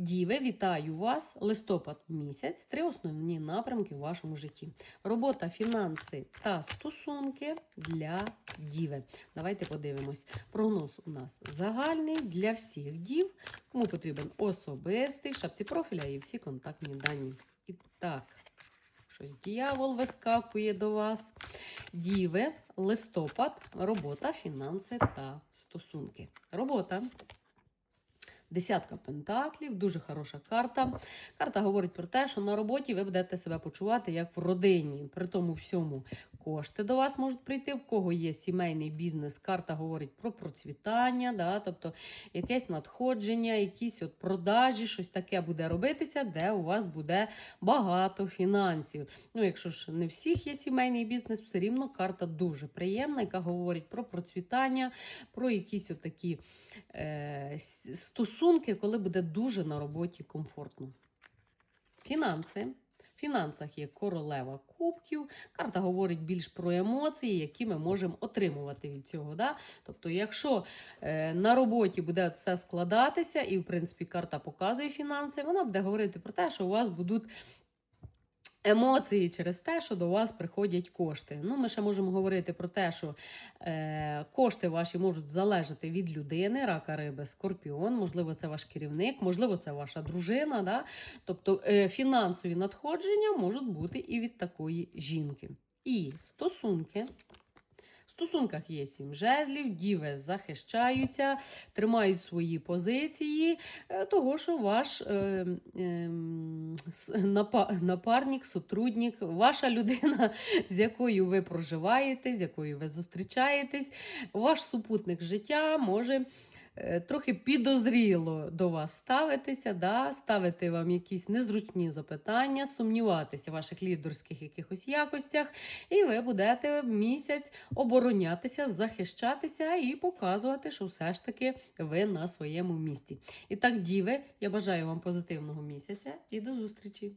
Діви, вітаю вас! Листопад місяць. Три основні напрямки в вашому житті: робота, фінанси та стосунки для діви. Давайте подивимось. Прогноз у нас загальний для всіх дів. Кому потрібен особистий, в шапці профіля і всі контактні дані. І так, щось дьявол вискакує до вас. Діви, листопад, робота, фінанси та стосунки. Робота. Десятка пентаклів, дуже хороша карта. Карта говорить про те, що на роботі ви будете себе почувати як в родині. При тому всьому кошти до вас можуть прийти. В кого є сімейний бізнес, карта говорить про процвітання, да, тобто якесь надходження, якісь от продажі, щось таке буде робитися, де у вас буде багато фінансів. Ну, якщо ж не всіх є сімейний бізнес, все рівно карта дуже приємна, яка говорить про процвітання, про якісь отакі е, стосунки, коли буде дуже на роботі комфортно. Фінанси. Фінансах є королева кубків. Карта говорить більш про емоції, які ми можемо отримувати від цього. Да? Тобто, якщо е, на роботі буде все складатися, і в принципі карта показує фінанси, вона буде говорити про те, що у вас будуть емоції через те, що до вас приходять кошти. Ну, ми ще можемо говорити про те, що е, кошти ваші можуть залежати від людини, рака риби, скорпіон, можливо, це ваш керівник, можливо, це ваша дружина. Да? Тобто е, фінансові надходження можуть бути і від такої жінки. І стосунки. Стосунках є сім жезлів, діви захищаються, тримають свої позиції, е, того, що ваш е, е, напарник, сотрудник, ваша людина, з якою ви проживаєте, з якою ви зустрічаєтесь, ваш супутник життя може. Е, Трохи підозріло до вас ставитися, да, ставити вам якісь незручні запитання, сумніватися в ваших лідерських якихось якостях, і ви будете місяць оборонятися, захищатися і показувати, що все ж таки ви на своєму місці. І так, діви, я бажаю вам позитивного місяця і до зустрічі!